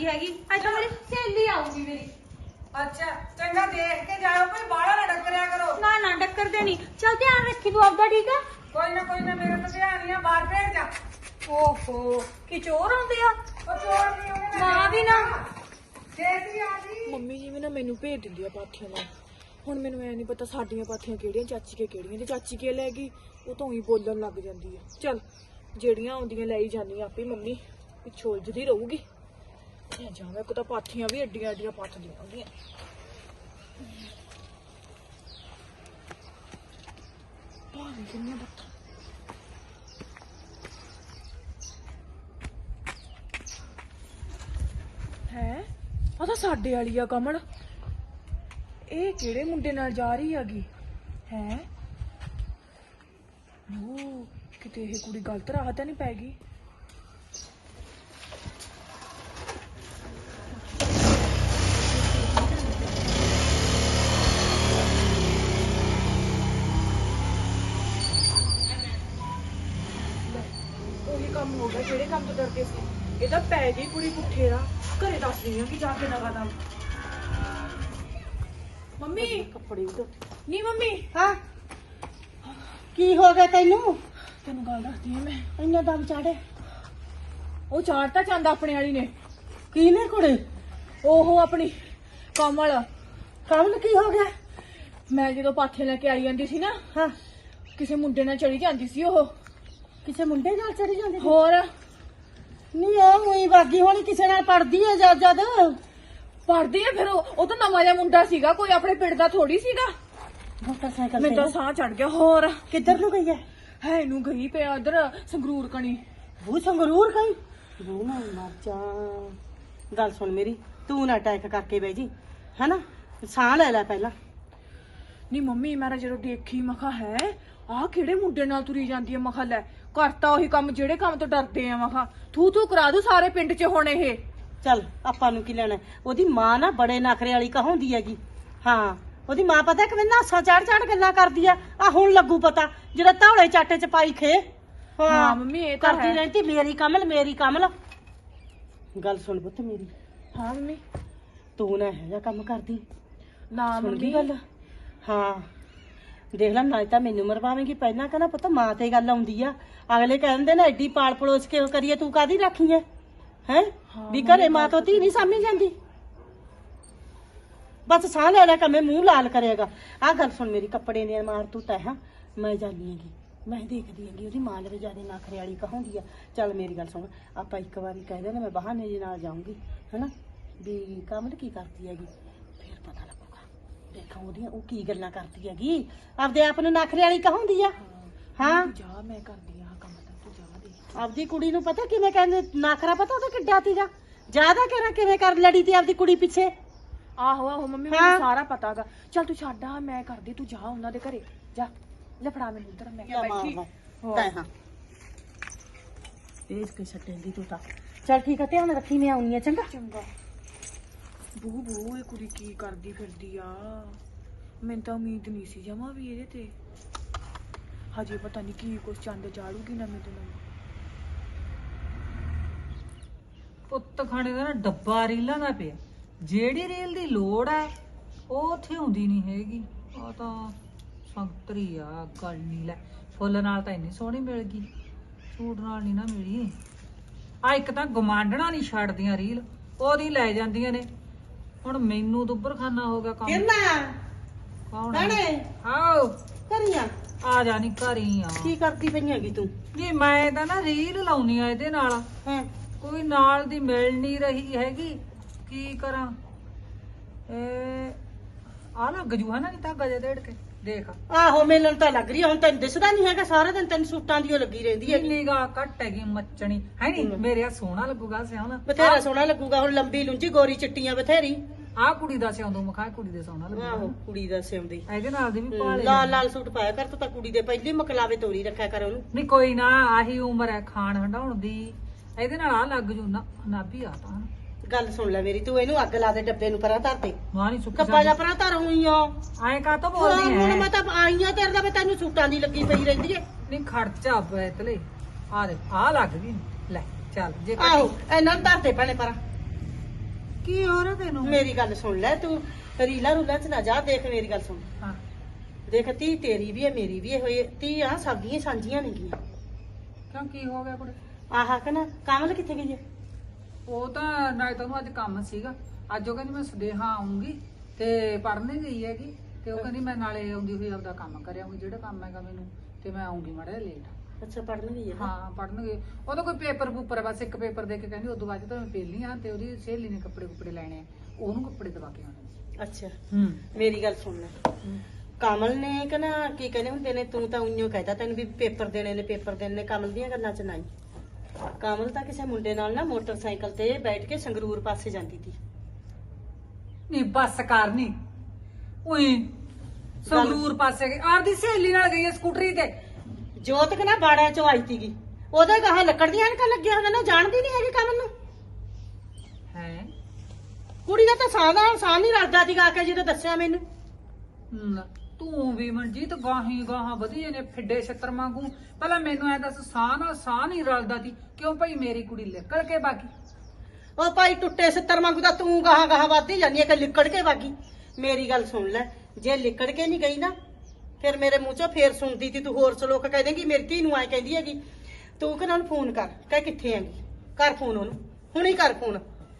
ਜਾਂਦੀ ਹੈਗੀ। ਅੱਜ ਤਾਂ ਮੇਰੀ ਸਹੇਲੀ ਆਊਗੀ ਮੇਰੀ। ਅੱਛਾ ਚੰਗਾ ਦੇਖ ਕੇ ਜਾਓ ਕੋਈ ਬਾਹਲਾ ਨਾ ਡੱਕਰਿਆ ਕਰੋ। ਨਾ ਨਾ ਡੱਕਰ ਨਹੀਂ। ਚੱਲ ਧਿਆਨ ਰੱਖੀ ਤੂੰ ਆਪਦਾ ਠੀਕ ਆ? ਕੋਈ ਨਾ ਕੋਈ ਨਾ ਮੇਰਾ ਤਾਂ ਧਿਆਨ ਹੀ ਆ ਬਾਹਰ ਭੇਜ ਜਾ। ਓਹੋ ਕੀ ਚੋਰ ਆਉਂਦੇ ਆ? ਉਹ ਚੋਰ ਨਹੀਂ ਉਹਨੇ ਨਾ ਵੀ ਨਾ। ਦੇਖ ਵੀ ਆ ਮੰਮੀ ਜੀ ਵੀ ਨਾ ਮੈਨੂੰ ਭੇਜ ਦਿੰਦੀ ਆ ਪਾਥੀਆਂ ਨਾਲ। ਹੁਣ ਮੈਨੂੰ ਐ ਨਹੀਂ ਪਤਾ ਸਾਡੀਆਂ ਪਾਥੀਆਂ ਕਿਹੜੀਆਂ ਚਾਚੀ ਕੇ ਕਿਹੜੀਆਂ ਜੇ ਚਾਚੀ ਕੇ ਲੈ ਗਈ ਉਹ ਤਾਂ ਹੀ ਬੋਲਣ ਲੱਗ ਜਾਂਦੀ ਆ। ਚਲ ਜਿਹੜੀਆਂ ਆਉਂਦੀਆਂ ਲੈ ਹੀ ਜਾਂਦੀ ਆ ਆਪੇ ਮੰਮੀ। ਪਿੱਛੋਂ ਉਲਝਦੀ ਰਹੂਗੀ। ਮੈਂ ਜਾਵਾਂ। ਕੋ ਤਾਂ ਪਾਥੀਆਂ ਵੀ ਐਡੀਆਂ ਐਡੀਆਂ ਪਾਥੀਆਂ ਹੁੰਦੀਆਂ ਭਾਵੇਂ ਕਿੰਨੀਆਂ ਬੱਤਾਂ ਹੈ? ਆ ਤਾਂ ਸਾਡੇ ਵਾਲੀ ਆ ਕਮਲ। ਇਹ ਕਿਹੜੇ ਮੁੰਡੇ ਨਾਲ ਜਾ ਰਹੀ ਹੈਗੀ? ਹੈ? ਨੋ ਕਿਤੇ ਇਹ ਕੁੜੀ ਗਲਤ ਰਾਹ ਤਾਂ ਨਹੀਂ ਪੈ ਗਈ ਲੈ, ਉਹੀ ਕੰਮ ਹੋ ਗਿਆ ਜਿਹੜੇ ਕੰਮ ਤੋਂ ਡਰਦੇ ਸੀ। ਇਹ ਤਾਂ ਪੈ ਗਈ ਕੁੜੀ ਪੁੱਠੇ ਦਾ ਘਰੇ ਦੱਸਦੀ ਆ ਕਿ ਜਾ ਕੇ ਨਵਾਂ ਦਮ ਮੰਮੀ ਕੱਪੜੇ ਵੀ ਧੋਤੇ। ਨਹੀਂ ਮੰਮੀ। ਹਾਂ? ਕੀ ਹੋ ਗਿਆ ਤੈਨੂੰ? ਤੈਨੂੰ ਗੱਲ ਦੱਸਦੀ ਆ ਮੈਂ। ਇੰਨਾ ਦਮ ਚਾੜੇ ਉਹ ਚਾੜਤਾ ਚੰਦ ਆਪਣੇ ਵਾਲੀ ਨੇ। ਕੀ ਨੇ ਕੁੜੇ? ਉਹ ਆਪਣੀ ਕਮਲ ਕਮਲ ਕੀ ਹੋ ਗਿਆ? ਮੈਂ ਜਦੋਂ ਪਾਥੇ ਲੈ ਕੇ ਆਈ ਜਾਂਦੀ ਸੀ ਨਾ ਹਾਂ। ਕਿਸੇ ਮੁੰਡੇ ਨਾਲ ਚੜੀ ਜਾਂਦੀ ਸੀ ਉਹ। ਕਿਸੇ ਮੁੰਡੇ ਨਾਲ ਚੜੀ ਜਾਂਦੀ ਸੀ? ਹੋਰ ਨਹੀਂ ਉਹ ਉਹੀ ਬਾਗੀ ਹੋਣੀ ਕਿਸੇ ਨਾਲ ਪੜਦੀ ਹੈ ਜਦ ਜਦ। ਪੜਦੀ ਆ ਫਿਰ ਉਹ ਉਹ ਤਾਂ ਨਵਾਂ ਜਿਹਾ ਮੁੰਡਾ ਸੀਗਾ ਕੋਈ ਆਪਣੇ ਪਿੰਡ ਦਾ ਥੋੜੀ ਸੀਗਾ। ਮੋਟਰਸਾਈਕਲ ਮੈਨੂੰ ਤਾਂ ਤੇ। ਸਾਹ ਚੜ ਗਿਆ ਹੋਰ? ਕਿੱਧਰ ਨੂੰ ਗਈ ਹੈ ਹੈ ਇਹਨੂੰ ਗਈ ਪਿਆ ਉਧਰ ਸੰਗਰੂਰ ਕਣੀ। ਬੂ ਸੰਗਰੂਰ ਗਈ? ਬੂ ਨਾ ਮਰ ਜਾ। ਗੱਲ ਸੁਣ ਮੇਰੀ ਤੂੰ ਨਾ ਅਟੈਕ ਕਰਕੇ ਬਹਿ ਜੀ ਹੈਨਾ? ਸਾਹ ਲੈ ਲੈ ਪਹਿਲਾਂ। ਨਹੀਂ ਮੰਮੀ ਮੇਰਾ ਜਦੋਂ ਦੇਖੀ ਮਖਾ ਹੈ? ਆਹ ਕਿਹੜੇ ਮੁੰਡੇ ਨਾਲ ਤੁਰੀ ਜਾਂਦੀ ਹੈ ਮਖਾ ਲੈ ਕਰਤਾ ਉਹੀ ਕੰਮ ਜਿਹੜੇ ਕੰਮ ਤੋਂ ਡਰਦੇ ਆ ਮਖਾ ਥੂ ਥੂ ਕਰਾ ਦੂ ਸਾਰੇ ਪਿੰਡ 'ਚ ਹੁਣ ਇਹ। ਚੱਲ ਆਪਾਂ ਨੂੰ ਕੀ ਲੈਣਾ? ਉਹਦੀ ਮਾਂ ਨਾ ਬੜੇ ਨਖਰੇ ਵਾਲੀ ਕਹਾਉਂਦੀ ਹੈਗੀ। ਹਾਂ ਉਹਦੀ ਮਾਂ ਪਤਾ ਕਿਵੇਂ ਨਾਸਾਂ ਚੜ ਚੜ ਗੱਲਾਂ ਕਰਦੀ ਆ। ਆ ਹੁਣ ਲੱਗੂ ਪਤਾ ਜਿਹੜਾ ਧੌਲੇ ਚਾਟੇ ਚ ਪਾਈ ਖੇ। ਹਾਂ, ਮੰਮੀ, ਇਹ ਤਾਂ ਕਰਦੀ ਹੈ। ਰਹਿੰਦੀ ਮੇਰੀ ਕਮਲ ਮੇਰੀ ਕਮਲ। ਗੱਲ ਸੁਣ ਪੁੱਤ ਮੇਰੀ। ਹਾਂ ਮੰਮੀ। ਤੂੰ ਨਾ ਇਹੋ ਜਿਹਾ ਕੰਮ ਕਰਦੀ। ਨਾ ਸੁਣ ਮੰਮੀ। ਗੱਲ? ਹਾਂ। ਦੇਖ ਲੈ ਨਾ ਤਾਂ ਮੈਨੂੰ ਮਰਵਾਵੇਂਗੀ। ਪਹਿਲਾਂ ਕਹਿੰਦਾ ਪੁੱਤ ਮਾਂ ਤੇ ਗੱਲ ਆਉਂਦੀ ਆ। ਅਗਲੇ ਕਹਿੰਦੇ ਨਾ ਐਡੀ ਪਾਲ ਪਲੋਸ ਕੇ ਕਰੀਏ ਤੂੰ ਕਾਦੀ ਰੱਖੀ ਐ? ਹੈ? ਵੀ ਘਰੇ ਮਾਂ ਤੋਂ ਧੀ ਨਹੀਂ ਸਾਂਭੀ ਜਾਂਦੀ। ਬਸ ਸਾਹ ਲੈ ਲੈ ਕਮੇ ਮੂੰਹ ਲਾਲ ਕਰੇਗਾ। ਆਹ ਗੱਲ ਸੁਣ ਮੇਰੀ ਕੱਪੜੇ ਨੇ ਮਾਰ ਤੂੰ ਤੈ ਹਾਂ ਮੈਂ ਜਾਂਦੀ ਹੈਗੀ। ਮੈਂ ਦੇਖਦੀ ਹੈਗੀ ਉਹਦੀ ਮਾਂ ਲਵੇ ਜਿਆਦੇ ਨਖਰੇ ਵਾਲੀ ਕਹਾਉਂਦੀ ਆ। ਚੱਲ ਮੇਰੀ ਗੱਲ ਸੁਣ ਆਪਾਂ ਇੱਕ ਵਾਰੀ ਕਹਿ ਦੇਣਾ ਮੈਂ ਬਹਾਨੇ ਜੀ ਨਾਲ ਜਾਊਂਗੀ ਹੈਨਾ? ਵੀ ਕਮਲ ਕੀ ਕਰਦੀ ਹੈਗੀ? ਫਿਰ ਪਤਾ ਲੱਗੂਗਾ ਦੇਖਾਂ ਉਹਦੀਆਂ ਉਹ ਕੀ ਗੱਲਾਂ ਕਰਦੀ ਹੈਗੀ? ਆਪਦੇ ਆਪ ਨੂੰ ਨਖਰੇ ਵਾਲੀ ਕਹਾਉਂਦੀ ਆ? ਹਾਂ। ਜਾ ਮੈਂ ਕਰਦੀ ਆ ਕੰਮ ਤਾਂ ਤੂੰ ਜਾ ਦੇ ਆਪਦੀ ਕੁੜੀ ਨੂੰ ਪਤਾ ਕਿਵੇਂ ਕਹਿੰਦੇ ਨਖਰਾ ਪਤਾ ਉਹਦਾ ਕਿੱਡਾ ਤੀਗਾ? ਜ਼ਿਆਦਾ ਕਿਵੇਂ ਕਿਵੇਂ ਕਰ ਲੜੀ ਤੀ ਆਪਦੀ ਕੁੜੀ ਪਿੱਛੇ? ਆਹੋ ਆਹੋ ਮੰਮੀ ਹਾਂ। ਮੈਨੂੰ ਸਾਰਾ ਪਤਾਗਾ। ਚੱਲ ਤੂੰ ਛੱਡ ਆ ਮੈਂ ਕਰਦੀ ਤੂੰ ਜਾ ਉਹਨਾਂ ਦੇ ਘਰੇ। ਜਾ ਲੈ ਫੜਾ ਮੈਨੂੰ ਉਧਰ ਮੈਂ ਕਿਹਾ ਬੈਠੀ। ਤੈ ਹਾਂ। ਤੇਜ ਕੇ ਛੱਡੇਂਦੀ ਤੂੰ ਤਾਂ। ਚੱਲ ਠੀਕ ਆ ਧਿਆਨ ਰੱਖੀ ਮੈਂ ਆਉਣੀ ਆ ਚੰਗਾ? ਚੰਗਾ। ਬੂ ਬੂ ਇਹ ਕੁੜੀ ਕੀ ਕਰਦੀ ਫਿਰਦੀ ਆ? ਮੈਨੂੰ ਤਾਂ ਉਮੀਦ ਨਹੀਂ ਸੀ ਜਮਾ ਵੀ ਇਹਦੇ ਤੇ। ਹਜੇ ਪਤਾ ਨਹੀਂ ਕੀ ਕੁਛ ਚੰਦ ਚਾੜੂਗੀ ਨਵੇਂ ਤੋਂ ਨਵੇਂ। ਪੁੱਤ ਖਾਣੇ ਦਾ ਨਾ ਡੱਬਾ ਰੀਲਾਂ ਦਾ ਪਿਆ। ਜਿਹੜੀ ਰੀਲ ਦੀ ਲੋੜ ਹੈ ਉਹ ਉੱਥੇ ਹੁੰਦੀ ਨਹੀਂ ਹੈਗੀ। ਆ ਤਾਂ ਸੰਤਰੀ ਆ, ਗੱਲ ਨਹੀਂ ਲੈ ਫੁੱਲ ਨਾਲ ਤਾਂ ਇੰਨੀ ਸੋਹਣੀ ਮਿਲ ਗਈ। ਸੂਟ ਨਾਲ ਨਹੀਂ ਨਾ ਮਿਲੀ। ਆ ਇੱਕ ਤਾਂ ਗਮਾਂਡਣਾ ਨਹੀਂ ਛੱਡਦੀਆਂ ਰੀਲ, ਉਹਦੀ ਲੈ ਜਾਂਦੀਆਂ ਨੇ। ਹੁਣ ਮੈਨੂੰ ਦੁੱਬਰਖਾਨਾ ਹੋ ਗਿਆ ਕੰਮ। ਕਿੰਨਾ ਕੌਣ ਹੈ? ਭੈਣੇ ਆਓ। ਕਰੀਆਂ ਆ ਜਾ ਨੀ ਘਰ ਆ ਕੀ ਕਰਦੀ ਪਈ ਹੈਗੀ ਤੂੰ? ਜੀ ਮੈਂ ਤਾਂ ਨਾ ਰੀਲ ਲਾਉਣੀ ਆ ਇਹਦੇ ਨਾਲ। ਹਾਂ। ਕੋਈ ਨਾਲ ਦੀ ਮਿਲ ਨਹੀਂ ਰਹੀ ਹੈਗੀ। ਕੀ ਕਰਾਂ? ਇਹ ਆ ਲੱਗ ਜੂ ਹੈ ਨਾ ਨਹੀਂ ਤਾਂ ਗਜੇ ਦੇੜ ਕੇ? ਦੇਖ। ਆਹੋ ਮਿਲਣ ਤਾਂ ਲੱਗ ਰਹੀ ਆ, ਹੁਣ ਤੈਨੂੰ ਦਿਸਦਾ ਨਹੀਂ ਹੈਗਾ ਸਾਰਾ ਦਿਨ ਤੈਨੂੰ ਸੂਟਾਂ ਦੀ ਓ ਲੱਗੀ ਰਹਿੰਦੀ ਹੈਗੀ। ਇੰਨੀ ਗਾ ਘੱਟ ਹੈਗੀ ਮੱਚਣੀ। ਹੈ ਨਹੀਂ ਮੇਰੇ ਆ ਸੋਹਣਾ ਲੱਗੂਗਾ ਸਿਆਉਣਾ ਬਥੇਰਾ ਸੋਹਣਾ ਲੱਗੂਗਾ ਹੁਣ ਲੰਬੀ ਲੁੰਜੀ ਗੋਰੀ ਚਿੱਟੀਆਂ ਬਥੇਰੀ। ਆ ਕੁੜੀ ਦਾ ਸਿਆਉਂਦੋ ਮਖਾ ਕੁੜੀ ਦੇ ਸੋਹਣਾ ਆਹੋ ਲੱਗੂਗਾ ਕੁੜੀ ਦਾ ਸਿਉਂਦੀ ਇਹਦੇ ਨਾਲ ਦੀ ਵੀ ਭਾਲੇ ਲਾਲ ਲਾਲ ਸੂਟ ਪਾਇਆ ਕਰ ਤੂੰ ਤਾਂ ਕੁੜੀ ਦੇ ਪਹਿਲੀ ਮਕਲਾਵੇ ਤੋਰੀ ਰੱਖਿਆ ਕਰ ਉਹਨੂੰ। ਨਹੀਂ ਕੋਈ ਨਾ ਆਹੀ ਉਮਰ ਹੈ ਖਾਣ ਹੰਡਾਉਣ ਦੀ। ਇਹਦੇ ਨਾਲ ਆ ਲੱਗ ਜੂ ਨਾ ਨਾਭੀ ਆ ਤਾਂ। ਗੱਲ ਸੁਣ ਲੈ ਮੇਰੀ ਤੂੰ ਇਹਨੂੰ ਅੱਗ ਲਾ ਦੇ ਡੱਬੇ ਨੂੰ ਪਰਾਂ ਧਰ ਦੇ ਮਾਂ ਨਹੀਂ ਸੁੱਕ ਕੱਪਾ ਜਾ ਪਰਾਂ ਧਰ ਹੋਈ ਆ ਐ ਕਾ ਤਾਂ ਬੋਲਦੀ ਹੁਣ ਹੈ ਮੈਂ ਤਾਂ ਆਈ ਆ ਤੇਰੇ ਦਾ ਵੀ ਤੈਨੂੰ ਸੂਟਾਂ ਦੀ ਲੱਗੀ ਪਈ ਰਹਿੰਦੀ ਏ। ਨਹੀਂ ਖਰਚਾ ਬੈਤਲੇ ਆ ਦੇ ਆ ਲੱਗ ਗਈ। ਲੈ ਚੱਲ ਜੇ ਆਹੋ ਇਹਨਾਂ ਨੂੰ ਧਰ ਦੇ ਭੈਣੇ ਪਰਾਂ। ਕੀ ਹੋ ਰਿਹਾ ਤੈਨੂੰ? ਮੇਰੀ ਗੱਲ ਸੁਣ ਲੈ ਤੂੰ ਰੀਲਾ ਰੂਲਾ ਚ ਨਾ ਜਾ ਦੇਖ ਮੇਰੀ ਗੱਲ ਸੁਣ। ਹਾਂ। ਦੇਖ ਤੀ ਤੇਰੀ ਵੀ ਹੈ ਮੇਰੀ ਵੀ ਹੈ ਹੋਏ ਤੀ ਆ ਸਭ ਦੀਆਂ ਸਾਂਝੀਆਂ ਨੇਗੀਆਂ। ਕਿਉਂ ਕੀ ਹੋ ਗਿਆ ਕੁੜੇ? ਆਹ ਕਿ ਨਾ ਕਮਲ ਕਿੱਥੇ ਗਈ ਹੈ ਉਹ ਤਾਂ ਨਾਲੇ ਤਾਂ ਉਹਨੂੰ ਅੱਜ ਕੰਮ ਸੀਗਾ। ਅੱਜ ਉਹ ਕਹਿੰਦੀ ਮੈਂ ਸੁਦੇਹਾ ਆਉਂਗੀ ਤੇ ਪੜ੍ਹਨੇ ਗਈ ਹੈਗੀ ਤੇ ਉਹ ਕਹਿੰਦੀ ਮੈਂ ਨਾਲੇ ਆਉਂਦੀ ਹੋਈ ਆਪਦਾ ਕੰਮ ਕਰ ਆਉਂਗੀ ਜਿਹੜਾ ਕੰਮ ਹੈਗਾ ਮੈਨੂੰ ਤੇ ਮੈਂ ਆਉਂਗੀ ਮਾੜਾ ਲੇਟ ਅੱਛਾ ਪੜਨ ਗਈ ਹੈ? ਹਾਂ ਪੜਨਗੇ ਉਹ ਤਾਂ ਕੋਈ ਪੇਪਰ ਪੂਪਰ ਬਸ ਇੱਕ ਪੇਪਰ ਦੇ ਕੇ ਕਹਿੰਦੀ ਉਦੋਂ ਬਾਅਦ 'ਚ ਤਾਂ ਮੈਂ ਪਹਿਲੀ ਆ ਤੇ ਉਹਦੀ ਸਹੇਲੀ ਨੇ ਕੱਪੜੇ ਕੁਪੜੇ ਲੈਣੇ ਆ ਉਹਨੂੰ ਕੱਪੜੇ ਦਵਾ ਕੇ ਆਉਣੇ ਅੱਛਾ। ਹੂੰ। ਮੇਰੀ ਗੱਲ ਸੁਣ ਲੈ। ਕਮਲ ਨੇ ਕਿ ਨਾ ਕੀ ਕਹਿੰਦੇ ਹੁੰਦੇ ਨੇ ਤੂੰ ਤਾਂ ਉਈਓ ਕਹਿਤਾ ਤੈਨੂੰ ਵੀ ਪੇਪਰ ਦੇਣੇ ਨੇ ਪੇਪਰ ਦੇਣੇ ਨੇ ਕਮਲ ਦੀਆਂ ਗੱਲਾਂ ਚ ਨਹੀਂ। ਕਮਲ ਤਾਂ ਕਿਸੇ ਮੁੰਡੇ ਨਾਲ ਨਾ ਮੋਟਰਸਾਈਕਲ ਤੇ ਬੈਠ ਕੇ ਸੰਗਰੂਰ ਪਾਸੇ ਜਾਂਦੀ ਸੀ। ਨਹੀਂ ਬੱਸ ਕਰ ਨਹੀਂ ਉਈ ਸੰਗਰੂਰ ਪਾਸੇ ਗਈ। ਆਪਦੀ ਸਹੇਲੀ ਨਾਲ ਗਈ ਹੈ ਸਕੂਟਰੀ ਤੇ। ਜੋਤ ਕਿ ਨਾ ਬਾੜਿਆਂ ਚੋਂ ਆਈ ਸੀਗੀ। ਉਹਦੇ ਗਾਹਾਂ ਲੱਕੜ ਦੀਆਂ ਐਨਕਾਂ ਲੱਗਿਆ ਹੁੰਦਾ ਨਾ ਜਾਣਦੀ ਨਹੀਂ ਹੈਗੀ ਕਮਲ ਨੂੰ। ਹੈ। ਕੁੜੀ ਦਾ ਤਾਂ ਸਾਹ ਦਾ ਸਾਹ ਨਹੀਂ ਸੀਗਾ ਆ ਕੇ ਜਦੋਂ ਦੱਸਿਆ ਮੈਨੂੰ। ਤੂੰ ਵੀ ਮਨਜੀਤ ਗਾਹੀ ਗਾਹਾਂ ਵਧੀਆ ਨੇ ਫਿੱਡੇ ਛੱਤਰ ਵਾਂਗੂ। ਪਹਿਲਾਂ ਮੈਨੂੰ ਐ ਦੱਸ ਸਾਹ ਨਾਲ ਸਾਹ ਨਹੀਂ ਰਲਦਾ ਸੀ। ਕਿਉਂ ਭਾਈ ਮੇਰੀ ਕੁੜੀ ਨਿਕਲ ਕੇ ਬਾਕੀ ਉਹ ਭਾਈ ਟੁੱਟੇ ਸਿੱਤਰ ਵਾਂਗੂ ਤਾਂ ਤੂੰ ਗਾਹਾਂ ਗਾਹਾਂ ਵੱਧਦੀ ਜਾਂਦੀ ਕਿ ਲਿਕੜ ਕੇ ਬਾਗੀ? ਮੇਰੀ ਗੱਲ ਸੁਣ ਲੈ ਜੇ ਲਿਕੜ ਕੇ ਨਹੀਂ ਗਈ ਨਾ ਫਿਰ ਮੇਰੇ ਮੂੰਹ ਚੋਂ ਫੇਰ ਸੁਣਦੀ ਤੀ ਤੂੰ ਹੋਰ ਸਲੋਕ ਕਹਿ ਦੇਂਗੀ ਮੇਰੀ ਧੀ ਨੂੰ ਐ ਕਹਿੰਦੀ ਹੈਗੀ। ਤੂੰ ਕਿ ਉਹਨੂੰ ਫੋਨ ਕਰ ਕਹਿ ਕਿੱਥੇ ਹੈਗੀ? ਕਰ ਫੋਨ ਉਹਨੂੰ ਹੁਣੀ ਕਰ ਫੋਨ।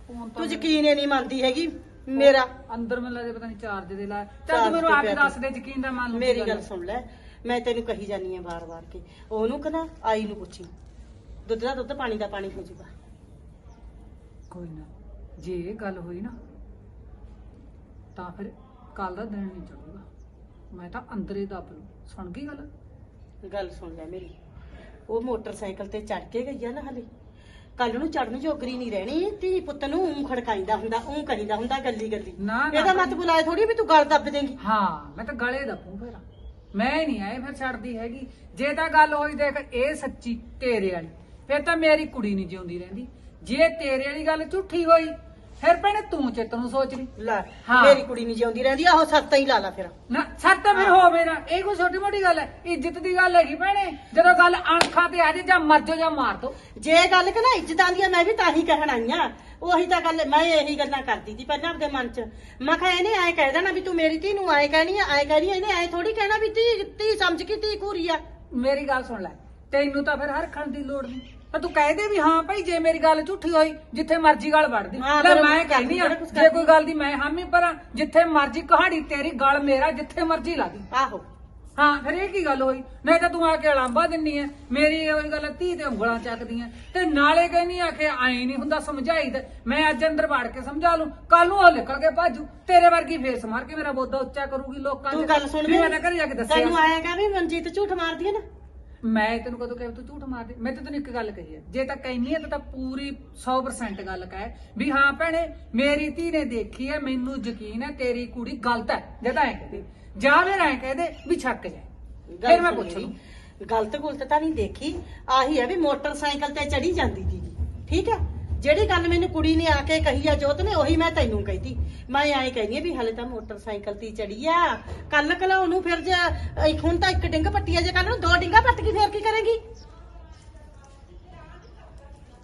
ਫੋਨ ਤੂੰ ਯਕੀਨ ਹੀ ਨਹੀਂ ਮੰਨਦੀ ਹੈਗੀ। ਮੇਰਾ। ਅੰਦਰ ਮੈਨੂੰ ਲੱਗਦਾ ਪਤਾ ਨਹੀਂ ਚਾਰਜ ਦੇ ਲਾ ਚੱਲ ਤੂੰ ਮੈਨੂੰ ਆ ਕੇ ਦੱਸ ਦੇ ਯਕੀਨ ਦਾ ਮੰਨ ਲੂ ਮੇਰੀ ਗੱਲ ਸੁਣ ਲੈ ਮੈਂ ਤੈਨੂੰ ਕਹੀ ਜਾਨੀ ਆ ਵਾਰ-ਵਾਰ ਕੇ ਉਹਨੂੰ ਕਹਣਾ ਆਈ ਨੂੰ ਪੁੱਛੀ। ਦੁੱਧ ਦਾ ਦੁੱਧ ਪਾਣੀ ਦਾ ਪਾਣੀ ਹੋ ਜਾਊਗਾ ਕੋਈ ਨਾ ਜੇ ਇਹ ਗੱਲ ਹੋਈ ਨਾ ਤਾਂ ਫਿਰ ਕੱਲ ਦਾ ਦਿਨ ਨਹੀਂ ਚੜੂਗਾ ਮੈਂ ਤਾਂ ਅੰਦਰੇ ਦੱਬ ਲੂ ਸੁਣ ਗਈ ਗੱਲ? ਗੱਲ ਸੁਣ ਲੈ ਮੇਰੀ। ਉਹ ਮੋਟਰਸਾਈਕਲ ਤੇ ਚੜ ਕੇ ਗਈ ਆ ਨਾ ਹਲੇ। ਕੱਲ ਨੂੰ ਚੜਨ ਜੋਗਰੀ ਨਹੀਂ ਰਹਿਣੀ ਧੀ ਪੁੱਤ ਨੂੰ ਊਂ ਖੜਕਾਈਦਾ ਹੁੰਦਾ ਊਂ ਕਹੀਦਾ ਹੁੰਦਾ ਗੱਲੀ ਗੱਲੀ। ਨਾ, ਨਾ, ਇਹਦਾ ਮਤ ਬੁਲਾਏ ਥੋੜੀ ਵੀ ਤੂੰ ਗੱਲ ਦੱਬ ਦੇਂਗੀ। ਹਾਂ ਮੈਂ ਤਾਂ ਗਲੇ ਦੱਬੂ ਫਿਰ। ਮੈਂ ਨਹੀਂ ਆਏ ਫਿਰ ਛੱਡਦੀ ਹੈਗੀ। ਜੇ ਤਾਂ ਗੱਲ ਹੋਈ ਦੇਖ ਇਹ ਸੱਚੀ ਤੇਰੇ ਵਾਲੀ। ਫਿਰ ਤਾਂ ਮੇਰੀ ਕੁੜੀ ਨਹੀਂ ਜਿਉਂਦੀ ਰਹਿੰਦੀ। ਜੇ ਤੇਰੇ ਵਾਲੀ ਗੱਲ ਝੂਠੀ ਹੋਈ ਫਿਰ ਭੈਣੇ ਤੂੰ ਚਿੱਤ ਨੂੰ ਸੋਚ ਲਈ। ਲੈ ਹਾਂ। ਮੇਰੀ ਕੁੜੀ ਨਹੀਂ ਜਿਉਂਦੀ ਰਹਿੰਦੀ ਆਹੋ ਸੱਤਾਂ ਹੀ ਲਾ ਲਾ ਫਿਰ। ਨਾ ਸੱਤ ਤਾਂ ਫਿਰ ਹੋਵੇ ਨਾ ਇਹ ਕੋਈ ਛੋਟੀ ਮੋਟੀ ਗੱਲ ਹੈ ਇੱਜ਼ਤ ਦੀ ਗੱਲ ਹੈਗੀ ਭੈਣੇ। ਜਦੋਂ ਗੱਲ ਅਣਖਾਂ ਤੇ ਆ ਜੇ ਜਾਂ ਮਰ ਜਾਓ ਜਾਂ ਮਾਰ ਦੋ ਜੇ ਗੱਲ ਕਿ ਨਾ ਇੱਜ਼ਤਾਂ ਦੀ ਆ, ਮੈਂ ਵੀ ਤਾਂ ਹੀ ਕਹਿਣ ਆਈ ਆ ਉਹੀ ਤਾਂ ਗੱਲ ਮੈਂ ਇਹੀ ਗੱਲਾਂ ਕਰਦੀ ਸੀ ਪਹਿਲਾਂ ਆਪਦੇ ਮਨ 'ਚ। ਮੈਂ ਕਿਹਾ ਇਹਨੇ ਐ ਕਹਿ ਦੇਣਾ ਵੀ ਤੂੰ ਮੇਰੀ ਧੀ ਨੂੰ ਐ ਕਹਿਣੀ ਆ ਐ ਕਹਿਣੀ ਆ, ਇਹਨੇ ਐ ਥੋੜੀ ਕਹਿਣਾ ਵੀ ਧੀ ਧੀ ਸਮਝ ਕੇ ਧੀ ਘੂਰੀ ਆ। ਮੇਰੀ ਗੱਲ ਸੁਣ ਲੈ ਤੈਨੂੰ ਤਾਂ ਫਿਰ ਹਰ ਖਣ ਦੀ ਲੋੜ ਨਹੀਂ। ਪਰ ਤੂੰ ਕਹਿ ਦੇ ਵੀ ਹਾਂ ਭਾਈ ਜੇ ਮੇਰੀ ਗੱਲ ਝੂਠੀ ਹੋਈ ਜਿੱਥੇ ਮਰਜ਼ੀ ਗੱਲ ਵੜਦੀ ਹਾਂ, ਲੈ ਫਿਰ ਮੈਂ ਕਹਿੰਦੀ ਆ ਕੁਛ ਜੇ ਕੋਈ ਗੱਲ ਦੀ ਮੈਂ ਹਾਮੀ ਭਰਾਂ ਜਿੱਥੇ ਮਰਜ਼ੀ ਕਹਾੜੀ ਤੇਰੀ ਗੱਲ ਮੇਰਾ ਜਿੱਥੇ ਮਰਜ਼ੀ ਲਾਦੀ ਆਹੋ। ਹਾਂ ਫਿਰ ਇਹ ਕੀ ਗੱਲ ਹੋਈ? ਨਹੀਂ ਤਾਂ ਤੂੰ ਆ ਕੇ ਅਲਾਂਬਾ ਦਿੰਨੀ ਐ। ਮੇਰੀ ਉਹੀ ਗੱਲ ਧੀ ਤੇ ਉਂਗਲਾਂ ਚੱਕਦੀਆਂ ਤੇ ਨਾਲੇ ਕਹਿੰਦੀ ਆ ਕਿ ਐ ਨਹੀਂ ਹੁੰਦਾ ਸਮਝਾਈ ਤੇ ਮੈਂ ਅੱਜ ਅੰਦਰ ਵੜ ਕੇ ਸਮਝਾ ਲੂੰ। ਕੱਲ ਨੂੰ ਉਹ ਨਿਕਲ ਕੇ ਭਾਜੂ ਤੇਰੇ ਵਰਗੀ ਫੇਸ ਮਾਰ ਕੇ ਮੇਰਾ ਬੋਦਾ ਉੱਚਾ ਕਰੂਗੀ ਲੋਕਾਂ ਤੂੰ ਗੱਲ ਸੁਣ ਵੀ ਮੈਂ ਤਾਂ ਘਰੇ ਜਾ ਕੇ ਦੱਸਿਆ ਤੈਨੂੰ ਆਏਗਾ ਵੀ ਮਨਜੀਤ ਝੂਠ ਮਾਰਦੀ ਹੈ ਨਾ? ਮੈਂ ਤੈਨੂੰ ਕਦੋਂ ਕਿਹਾ ਤੂੰ ਝੂਠ ਮਾਰਦੀ? ਮੈਂ ਤੇ ਤੈਨੂੰ ਇੱਕ ਗੱਲ ਕਹੀ ਹੈ। ਜੇ ਤਾਂ ਕਹਿਨੀ ਹੈ ਤਾਂ ਤਾਂ ਪੂਰੀ 100% ਗੱਲ ਕਹਿ। ਵੀ ਹਾਂ ਭੈਣੇ ਮੇਰੀ ਧੀ ਨੇ ਦੇਖੀ ਹੈ ਮੈਨੂੰ ਯਕੀਨ ਹੈ ਤੇਰੀ ਕੁੜੀ ਗਲਤ ਹੈ। ਜੇ ਤਾਂ ਐ ਕਹਦੇ ਜਾਂ ਫਿਰ ਐ ਕਹਦੇ ਵੀ ਛੱਕ ਜਾ। ਫਿਰ ਮੈਂ ਪੁੱਛ। ਲੂੰ ਗਲਤ ਗੁਲਤ ਤਾਂ ਨਹੀਂ ਦੇਖੀ। ਆਹੀ ਹੈ ਵੀ ਮੋਟਰਸਾਈਕਲ ਤੇ ਚੜੀ ਜਾਂਦੀ ਸੀ ਠੀਕ ਹੈ? ਜਿਹੜੀ ਗੱਲ ਮੈਨੂੰ ਕੁੜੀ ਨੇ ਆ ਕੇ ਕਹੀ ਆ ਜੋਤ ਨੇ ਉਹੀ ਮੈਂ ਤੈਨੂੰ ਕਹੀਤੀ ਮੈਂ ਐਂ ਕਹਿੰਦੀ ਆ ਵੀ ਹਲੇ ਤਾਂ ਮੋਟਰਸਾਈਕਲ ਤੇ ਹੀ ਚੜੀ ਆ। ਕੱਲ ਕਲਾ ਉਹਨੂੰ ਫਿਰ ਜੇ ਇੱਕ ਹੁਣ ਤਾਂ ਇੱਕ ਡਿੰਗ ਪੱਟੀ ਆ ਜੇ ਕੱਲ ਨੂੰ ਦੋ ਡਿੰਗਾ ਪੱਟ ਕੇ ਫੇਰ ਕੀ ਕਰੇਗੀ?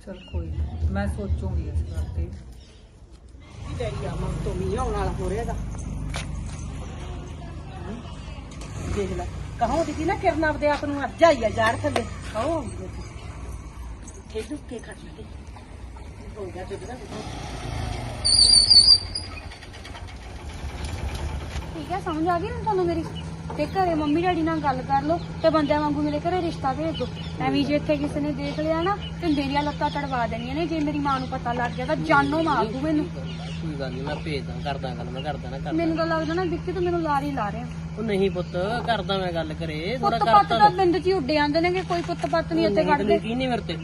ਚਲ ਕੋਈ ਨੀ, ਮੈਂ ਸੋਚੂਗੀ ਇਸ ਗੱਲ ਤੇ। ਤੇਰੀ ਆ ਮਨ ਤੋਂ ਮੀਂਹ ਆਉਣ ਵਾਲਾ ਹੋ ਰਿਹਾਗਾ ਦੇਖ ਲੈ ਕਹੋ ਦੀ ਨਾ ਕਿਰਨਾ ਆਪਦੇ ਆਪ ਨੂੰ ਅੱਜ ਆਈ ਆ ਜਾੜ ਥੱਲੇ। ਕਹੋ। ਲੁੱਕ ਕੇ ਖੜ ਲੈ ਹੋ ਗਿਆ ਤੇ। ਬਣਾ ਠੀਕ ਹੈ ਸਮਝ ਆ ਗਈ ਨਾ ਤੁਹਾਨੂੰ ਮੇਰੀ? ਤੇ ਘਰੇ ਮੰਮੀ ਡੈਡੀ ਨਾਲ ਗੱਲ ਕਰ ਲਓ ਤੇ ਬੰਦਿਆਂ ਵਾਂਗੂ ਮੇਰੇ ਘਰੇ ਰਿਸ਼ਤਾ ਭੇਜ ਦਿਓ। ਐਵੇਂ ਜੇ ਇੱਥੇ ਕਿਸੇ ਨੇ ਦੇਖ ਲਿਆ ਨਾ ਤੇ ਮੇਰੀਆਂ ਲੱਤਾਂ ਤੜਵਾ ਦੇਣੀਆਂ ਨੇ ਜੇ ਮੇਰੀ ਮਾਂ ਨੂੰ ਪਤਾ ਲੱਗ ਗਿਆ ਤਾਂ ਜਾਨੋਂ ਮਾਰ ਦੂ ਮੈਨੂੰ। ਕੋਈ ਗੱਲ ਨਹੀਂ ਮੈਂ ਭੇਜਦਾ ਕਰਦਾ ਗੱਲ ਮੈਂ ਕਰਦਾ ਨਾ ਕਰਦਾ ਮੈਨੂੰ ਤਾਂ ਲੱਗਦਾ ਨਾ ਵਿੱਕੀ ਤੂੰ ਮੈਨੂੰ ਲਾਰ ਲਾ ਰਿਹਾ। ਉਹ ਨਹੀਂ ਪੁੱਤ ਕਰਦਾ ਮੈਂ ਗੱਲ ਕਰੇ ਥੋੜਾ ਪੁੱਤ ਪੱਤ ਕਰਦਾ ਤਾਂ। ਬਿੰਦ ਚ ਹੀ ਉੱਡੇ ਜਾਂਦੇ ਨੇ ਕਿ ਕੋਈ ਪੁੱਤ ਪੱਤ ਨਹੀਂ ਇੱਥੇ ਕੱਢਦੇ ਯਕੀਨ ਨਹੀਂ ਮੇਰੇ ਤੇ।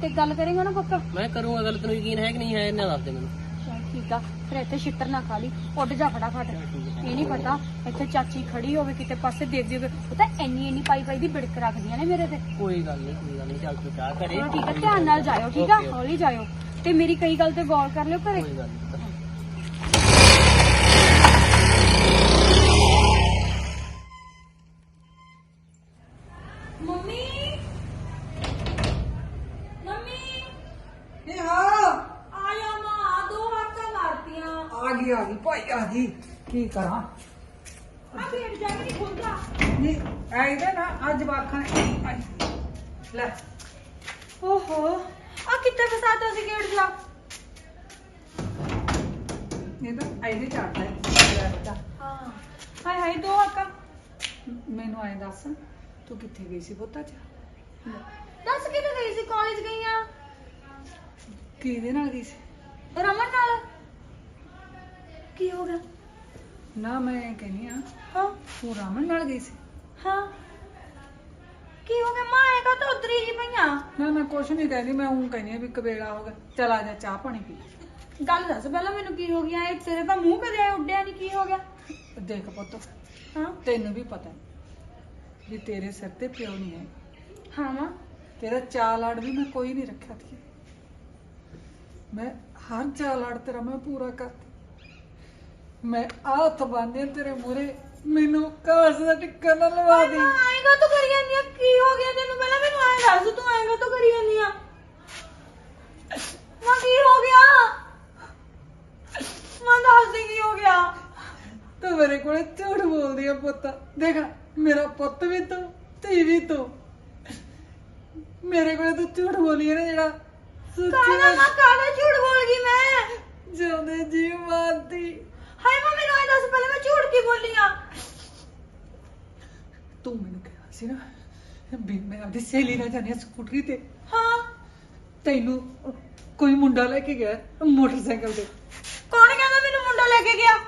ਤੇ ਗੱਲ ਕਰੇਗਾ ਨਾ ਪੁੱਤ? ਮੈਂ ਕਰੂੰਗਾ ਗੱਲ ਤੈਨੂੰ ਯਕੀਨ ਹੈ ਕਿ ਨਹੀਂ ਹੈ ਇਹਨਾਂ ਦੱਸ ਦੇ ਮੈਨੂੰ। ਚੱਲ ਠੀਕ ਆ ਫਿਰ ਇੱਥੇ ਛਿੱਤਰ ਨਾ ਖਾ ਲਈ ਉੱਡ ਜਾ ਫਟਾਫਟ। ਇਹ ਨਹੀਂ ਪਤਾ ਇੱਥੇ ਚਾਚੀ ਖੜੀ ਹੋਵੇ ਕਿਤੇ ਪਾਸੇ ਦੇਖ ਦੇਵੇ। ਉਹ ਤਾਂ ਇੰਨੀ ਇੰਨੀ ਪਾਈ ਪਾਈ ਦੀ ਬਿੜਕ ਰੱਖਦੀਆਂ ਨੇ ਮੇਰੇ ਤੇ। ਕੋਈ ਗੱਲ ਨਹੀਂ ਕੋਈ ਗੱਲ ਨਹੀਂ ਚੱਲ ਤੂੰ ਚਾਹ ਕਰੇ ਠੀਕ ਆ ਧਿਆਨ ਨਾਲ ਜਾਇਓ ਠੀਕ ਆ? Okay, okay. ਹੌਲੀ ਜਾਇਓ। ਤੇ ਮੇਰੀ ਕਈ ਗੱਲ ਤੇ ਗੌਰ ਕਰ ਲਿਓ ਘਰੇ। ਕੋਈ ਗੱਲ ਨਹੀਂ। ਗਈ ਕੀ ਕਰਾਂ? ਆ ਜਾ ਕੇ ਨਹੀਂ ਖੁੱਲਦਾ। ਨਹੀਂ ਐਦੇ ਨਾ ਅੱਜ ਵਾਖਾਂ ਲੈ। ਓਹੋ ਆ ਕਿੱਥੇ ਫਸਾਤਾ ਸੀ ਗੇਟ ਜਾ ਇਹ ਤਾਂ ਐਦੇ ਚੜਦਾ ਹੈ ਬੱਚਾ ਹਾਂ। ਹਾਏ ਹਾਏ ਦੋ ਆਕਾ। ਮੈਨੂੰ ਐਂ ਦੱਸ ਤੂੰ ਕਿੱਥੇ ਗਈ ਸੀ ਪੁੱਤਾ ਚ ਦੱਸ ਕਿੱਥੇ ਗਈ ਸੀ ਕਾਲਜ ਗਈ ਆ? ਕਿਹਦੇ ਨਾਲ ਗਈ ਸੀ? ਰਮਨ ਨਾਲ। ਕੀ ਹੋ ਗਿਆ? ਨਾ ਮੈਂ ਕਹਿੰਨੀ ਆ ਹਾਂ ਤੂੰ ਰਾਮਨ ਨਾਲ ਗਈ ਸੀ। ਹਾਂ। ਕੀ ਹੋ ਗਿਆ? ਮਾਂ ਆਏਗਾ ਤਾਂ ਉਧਰੀ ਹੀ ਪਈਆਂ ਨਾ ਮੈਂ ਕੁਛ ਨਹੀਂ ਕਹਿੰਦੀ ਮੈਂ ਉਹ ਕਹਿੰਦੀ ਆ ਵੀ ਕਵੇਲਾ ਹੋ ਗਿਆ। ਚਲ ਆ ਜਾ ਚਾਹ ਪਾਣੀ ਪੀ ਗੱਲ ਦੱਸ ਪਹਿਲਾਂ ਮੈਨੂੰ ਕੀ ਹੋ ਗਿਆ? ਇਹ ਤੇਰੇ ਤਾਂ ਮੂੰਹ ਕਦੇ ਉੱਡਿਆ ਨਹੀਂ ਕੀ ਹੋ ਗਿਆ? ਦੇਖ ਪੁੱਤ ਹਾਂ। ਤੈਨੂੰ ਵੀ ਪਤਾ ਵੀ ਤੇਰੇ ਸਿਰ ਤੇ ਪਿਓ ਨਹੀਂ ਹੈ। ਹਾਂ ਮਾਂ। ਤੇਰਾ ਚਾਲ ਆੜ ਵੀ ਮੈਂ ਕੋਈ ਨਹੀਂ ਰੱਖਿਆ ਸੀ। ਮੈਂ ਹਰ ਚਾਲ ਆੜ ਤੇਰਾ ਮੈਂ ਪੂਰਾ ਕਰਤੀ। ਮੈਂ ਹੱਥ ਬੰਨ੍ਹੇ ਤੇਰੇ ਮੂਰੇ ਮੈਨੂੰ ਕਾਸ ਦਾ ਟਿੱਕਾ ਨਾ ਲਵਾ ਦੇ। ਆਏਗਾ ਤੂੰ ਕਰੀ ਜਾਂਦੀ ਆ? ਕੀ ਹੋ ਗਿਆ ਤੈਨੂੰ? ਪਹਿਲਾਂ ਮੈਨੂੰ ਆਏ ਦੱਸ ਤੂੰ ਆਏਗਾ ਤੂੰ ਕਰੀ ਜਾਂਦੀ ਆ? ਮਾਂ ਕੀ ਹੋ ਗਿਆ? ਮਾਂ ਦੱਸ ਦੇ ਕੀ ਹੋ ਗਿਆ? ਤੂੰ ਮੇਰੇ ਕੋਲੇ ਝੂਠ ਬੋਲਦੀ ਆ ਪੁੱਤ। ਦੇਖ ਮੇਰਾ ਪੁੱਤ ਵੀ ਤੂੰ ਧੀ ਵੀ ਤੂੰ। ਮੇਰੇ ਕੋਲੇ ਤੂੰ ਝੂਠ ਬੋਲੀ ਨਾ ਜਿਹੜਾ ਸੱਚੀ ਕਾਹਦਾ ਮਾਂ ਕਾਹਦਾ ਝੂਠ ਬੋਲ ਗਈ ਮੈਂ? ਜਿਉਂਦੇ ਜੀ ਮਾਰਦੀ। ਹਾਏ ਮਾਂ ਮੈਨੂੰ ਆਏ ਦੱਸ ਪਹਿਲਾਂ ਮੈਂ ਝੂਠ ਕੀ ਬੋਲੀ ਆ? ਤੂੰ ਮੈਨੂੰ ਕਿਹਾ ਸੀ ਨਾ ਵੀ ਮੈਂ ਆਪਣੀ ਸਹੇਲੀ ਨਾਲ ਜਾਣੀ ਆ ਸਕੂਟਰੀ ਤੇ। ਹਾਂ। ਤੈਨੂੰ ਕੋਈ ਮੁੰਡਾ ਲੈ ਕੇ ਗਿਆ ਮੋਟਰਸਾਈਕਲ ਤੇ। ਕੌਣ ਕਹਿੰਦਾ ਮੈਨੂੰ ਮੁੰਡਾ ਲੈ ਕੇ ਗਿਆ?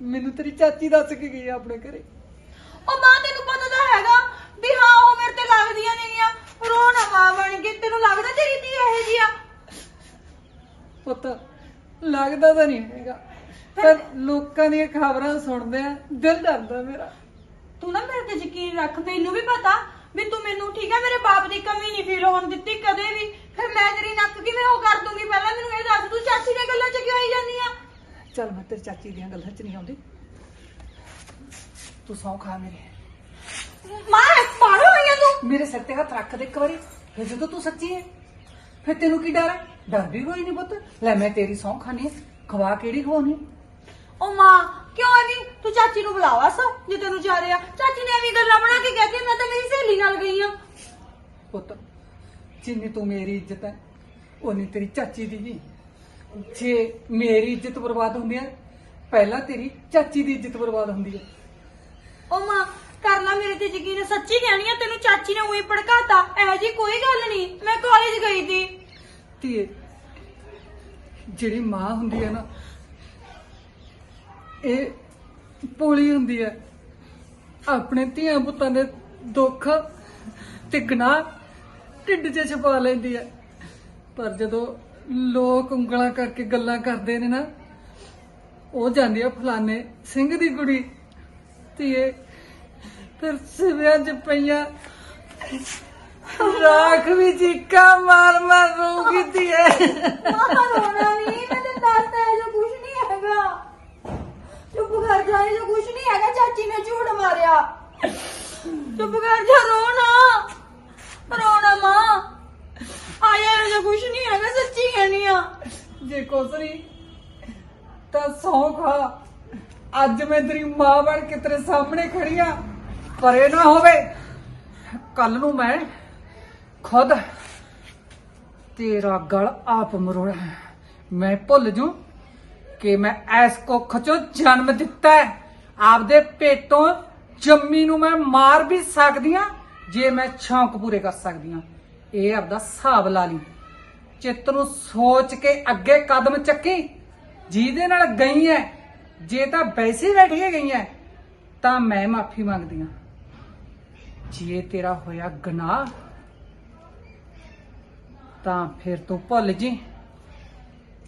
ਮੈਨੂੰ ਤੇਰੀ ਚਾਚੀ ਦੱਸ ਕੇ ਗਈ ਆ ਆਪਣੇ ਘਰੇ। ਉਹ ਮਾਂ ਤੈਨੂੰ ਪਤਾ ਤਾਂ ਹੈਗਾ ਵੀ ਹਾਂ ਉਹ ਮੇਰੇ ਤੇ ਲੱਗਦੀਆਂ ਨੇਗੀਆਂ ਰੋਣਾ ਮਾਂ ਬਣ ਕੇ ਤੈਨੂੰ ਲੱਗਦਾ ਤੇਰੀ ਧੀ ਇਹੋ ਜੀ ਆ? ਪੁੱਤ ਲੱਗਦਾ ਤਾਂ ਨਹੀਂ ਹੈਗਾ। ਪਰ ਲੋਕਾਂ ਦੀਆਂ ਖਬਰਾਂ ਸੁਣਦੇ ਆ ਦਿਲ ਡਰਦਾ ਮੇਰਾ। ਤੂੰ ਨਾ ਮੇਰੇ ਤੇ ਯਕੀਨ ਰੱਖ ਮੈਨੂੰ ਵੀ ਪਤਾ ਵੀ ਤੂੰ ਮੈਨੂੰ ਠੀਕ ਹੈ ਮੇਰੇ ਬਾਪ ਦੀ ਕਮੀ ਨਹੀਂ ਫੀਲ ਹੋਣ ਦਿੱਤੀ ਕਦੇ ਵੀ। ਫਿਰ ਮੈਂ ਤੇਰੀ ਨੱਕ ਕਿਵੇਂ ਉਹ ਕਰ ਦੂੰਗੀ? ਪਹਿਲਾਂ ਮੈਨੂੰ ਇਹ ਦੱਸ ਤੂੰ ਚਾਚੀ ਦੀਆਂ ਗੱਲਾਂ 'ਚ ਕਿਉਂ ਆਈ ਜਾਂਦੀ ਆ? ਚੱਲ ਮੈਂ ਤੇਰੀ ਚਾਚੀ ਦੀਆਂ ਗੱਲਾਂ 'ਚ ਨਹੀਂ ਆਉਂਦੀ। ਤੂੰ ਸੌਂ ਖਾ ਮੇਰੇ। ਮਾਂ ਪਾੜੋ ਆਈਆਂ ਤੂੰ। ਮੇਰੇ ਸਿਰ ਤੇ ਹੱਥ ਰੱਖ ਦੇ ਇੱਕ ਵਾਰੀ। ਫਿਰ ਜਦੋਂ ਤੂੰ ਸੱਚੀ ਹੈ ਫਿਰ ਤੈਨੂੰ ਕੀ ਡਰ ਹੈ ਡਰ ਵੀ ਕੋਈ ਨਹੀਂ ਪੁੱਤ। ਲੈ ਮੈਂ ਤੇਰੀ ਸੌਂ ਖਾਣੀ ਖਵਾ ਕਿਹੜੀ ਖਵਾਉਣੀ? ਉਹ ਮਾਂ ਕਿਉਂ ਨਹੀਂ ਤੂੰ ਚਾਚੀ ਨੂੰ ਬੁਲਾਵਾ ਸਾ ਜੇ ਤੈਨੂੰ ਜਾ ਰਿਹਾ। ਚਾਚੀ ਨੇ ਐਵੇਂ ਗੱਲਾਂ ਬਣਾ ਕੇ ਕਹਤੀ ਮੈਂ ਤਾਂ ਮੇਰੀ ਸਹੇਲੀ ਨਾਲ ਗਈ ਆ। ਪੁੱਤ ਜਿੰਨੀ ਤੂੰ ਮੇਰੀ ਇੱਜ਼ਤ ਹੈ ਉਨੀ ਤੇਰੀ ਚਾਚੀ ਦੀ ਵੀ। ਜੇ ਮੇਰੀ ਇੱਜ਼ਤ ਬਰਬਾਦ ਹੁੰਦੀ ਹੈ ਪਹਿਲਾਂ ਤੇਰੀ ਚਾਚੀ ਦੀ ਇੱਜ਼ਤ ਬਰਬਾਦ ਹੁੰਦੀ ਹੈ। ਉਹ ਮਾਂ ਕਰਨਾ ਮੇਰੇ ਤੇ ਯਕੀਨ ਸੱਚੀ ਕਹਿਣੀ ਆ ਤੈਨੂੰ ਚਾਚੀ ਨੇ ਉਹੀ ਭੜਕਾਤਾ। ਇਹੋ ਜੀ ਕੋਈ ਗੱਲ ਨਹੀਂ ਮੈਂ ਸੀ ਧੀਏ ਜਿਹੜੀ ਮਾਂ ਹੁੰਦੀ ਹੈ ਨਾ, ਇਹ ਪੋਲੀ ਹੁੰਦੀ ਹੈ ਆਪਣੇ ਧੀਆਂ ਪੁੱਤਾਂ ਦੇ ਦੁੱਖ ਤੇ ਗੁਨਾਹ ਢਿੱਡ 'ਚ ਛਪਾ ਲੈਂਦੀ ਹੈ ਪਰ ਜਦੋਂ ਲੋਕ ਉਂਗਲਾਂ ਕਰਕੇ ਗੱਲਾਂ ਕਰਦੇ ਨੇ ਨਾ, ਉਹ ਜਾਂਦੀ ਆ ਫਲਾਣੇ ਸਿੰਘ ਦੀ ਕੁੜੀ। ਧੀਏ, ਫਿਰ ਸਿਵਿਆਂ 'ਚ ਪਈਆਂ ਰਾਖ ਵੀ ਚੀਕਾ ਮਾਰ ਮਾਰ ਰੋਗੀ ਧੀਏ ਮਾਂ ਰੋਣਾ ਨਹੀਂ ਮੈਂ ਤੈਨੂੰ ਦੱਸਦਾ ਹੈ ਜੋ ਕੁਝ ਨਹੀਂ ਹੈਗਾ। ਚੁੱਪ ਕਰ ਜਾ ਇਹ ਜੋ ਕੁਝ ਨਹੀਂ ਹੈਗਾ ਚਾਚੀ ਨੇ ਝੂਠ ਮਾਰਿਆ। ਚੁੱਪ ਕਰ ਜਾ ਰੋਣਾ ਰੋਣਾ ਮਾਂ। ਆਇਆ ਇਹ ਜੋ ਕੁਝ ਨਹੀਂ ਹੈਗਾ ਸੱਚੀ ਕਹਿਣੀ ਆ। ਜੇ ਕੋਸਰੀ ਤਾਂ ਸੌਂ ਖਾ। ਅੱਜ ਮੈਂ ਤੇਰੀ ਮਾਂ ਬਣ ਕੇ ਤੇਰੇ ਸਾਹਮਣੇ ਖੜੀ ਆ ਪਰ ਇਹ ਨਾ ਹੋਵੇ। ਕੱਲ ਨੂੰ ਮੈਂ ਖੁਦ। ਤੇਰਾ ਗਲ ਆਪ ਮਰੋੜਾ ਮੈਂ ਭੁੱਲ ਜੂ ਕਿ ਮੈਂ ਐਸ ਕੁੱਖ ਚੋਂ ਜਨਮ ਦਿੱਤਾ ਹੈ। ਆਪਦੇ ਪੇਟੋਂ ਜੰਮੀ ਨੂੰ ਮੈਂ ਮਾਰ ਵੀ ਸਕਦੀ ਆ ਜੇ ਮੈਂ ਸ਼ੌਂਕ ਪੂਰੇ ਕਰ ਸਕਦੀ ਆ ਇਹ ਆਪਦਾ ਹਿਸਾਬ ਲਾ ਲਈ। ਚਿੱਤ ਨੂੰ ਸੋਚ ਕੇ ਅੱਗੇ ਕਦਮ ਚੱਕੀ। ਜਿਹਦੇ ਨਾਲ ਗਈ ਐ ਜੇ ਤਾਂ ਵੈਸੇ ਹੀ ਬੈਠ ਕੇ ਗਈ ਐ ਤਾਂ ਮੈਂ ਮਾਫੀ ਮੰਗਦੀ ਆ ਜੇ ਤੇਰਾ ਹੋਇਆ ਗੁਨਾਹ ਤਾਂ ਫਿਰ ਤੂੰ ਭੁੱਲ ਜੀ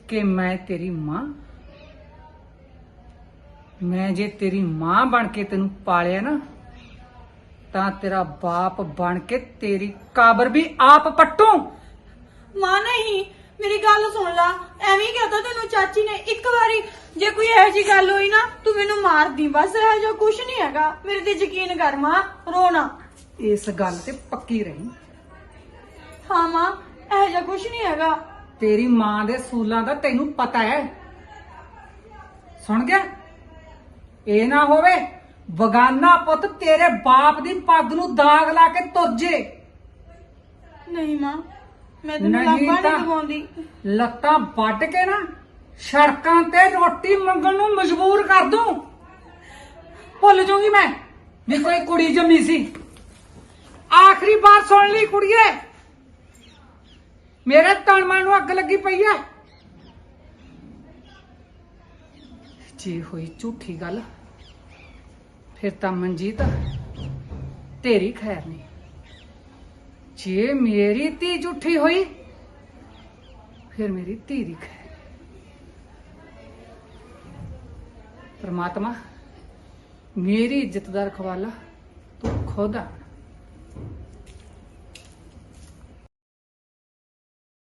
ਕਿ ਮੈਂ ਤੇਰੀ ਮਾਂ। ਮੈਂ ਜੇ ਤੇਰੀ ਮਾਂ ਬਣ ਕੇ ਤੈਨੂੰ ਪਾਲਿਆ ਨਾ ਤਾਂ ਤੇਰਾ ਬਾਪ ਬਣ ਕੇ ਤੇਰੀ ਕਾਬਰ ਵੀ ਆਪ ਪੱਟੂ। ਮਾਂ ਨਹੀਂ ਮੇਰੀ ਗੱਲ ਸੁਣ ਲਾ। ਐਵੇਂ ਕਹਤਾ ਤੈਨੂੰ ਚਾਚੀ ਨੇ ਇੱਕ ਵਾਰੀ। ਜੇ ਕੋਈ ਇਹੋ ਜੀ ਗੱਲ ਹੋਈ ਨਾ ਤੂੰ ਮੈਨੂੰ ਮਾਰ ਦੀ ਬਸ ਇਹੋ ਜਿਹਾ ਕੁਝ ਨਹੀਂ ਹੈਗਾ। ਮੇਰੇ ਤੇ ਯਕੀਨ ਕਰ ਮਾਂ ਰੋਣਾ ਇਸ ਗੱਲ ਤੇ ਪੱਕੀ ਰਹੀ। ਹਾਂ ਮਾਂ ਇਹੋ ਜਿਹਾ ਕੁਝ ਨਹੀਂ ਹੈਗਾ। ਤੇਰੀ ਮਾਂ ਦੇ ਸੂਲਾਂ ਦਾ ਤੈਨੂੰ ਪਤਾ ਹੈ। ਸੁਣ ਗਿਆ? ਇਹ ਨਾ ਹੋਵੇ ਬਗਾਨਾ ਪੁੱਤ ਤੇਰੇ ਬਾਪ ਦੀ ਪੱਗ ਨੂੰ ਦਾਗ ਲਾ ਕੇ ਤੁਰਜੇ ਨਹੀਂ ਮਾਂ ਮੈਂ ਤੈਨੂੰ ਨਹੀਂ ਤਾਂ- ਨਹੀਂ ਦਵਾਉਂਦੀ ਲੱਤਾਂ ਵੱਢ ਕੇ ਨਾ ਸੜਕਾਂ ਤੇ ਰੋਟੀ ਮੰਗਣ ਨੂੰ ਮਜਬੂਰ ਕਰ ਦੂੰ। ਭੁੱਲ ਜਾਊਂਗੀ ਮੈਂ ਵੀ ਕੋਈ ਕੁੜੀ ਜੰਮੀ ਸੀ। ਆਖਰੀ ਵਾਰ ਸੁਣ ਲਈ ਕੁੜੀਏ। ਮੇਰੇ ਤਨ ਨੂੰ ਅੱਗ ਲੱਗੀ ਪਈ ਐ। ਜੇ ਹੋਈ ਝੂਠੀ ਗੱਲ, ਫਿਰ ਤਾਂ ਮਨਜੀਤ, ਤੇਰੀ ਖੈਰ ਨਹੀਂ। ਜੇ ਮੇਰੀ ਧੀ ਝੂਠੀ ਹੋਈ, ਫਿਰ ਮੇਰੀ ਧੀ ਦੀ ਖੈਰ। ਪਰਮਾਤਮਾ, ਮੇਰੀ ਇੱਜ਼ਤ ਦਾ ਰਖਵਾਲਾ ਤੂੰ ਖੁਦ ਆ।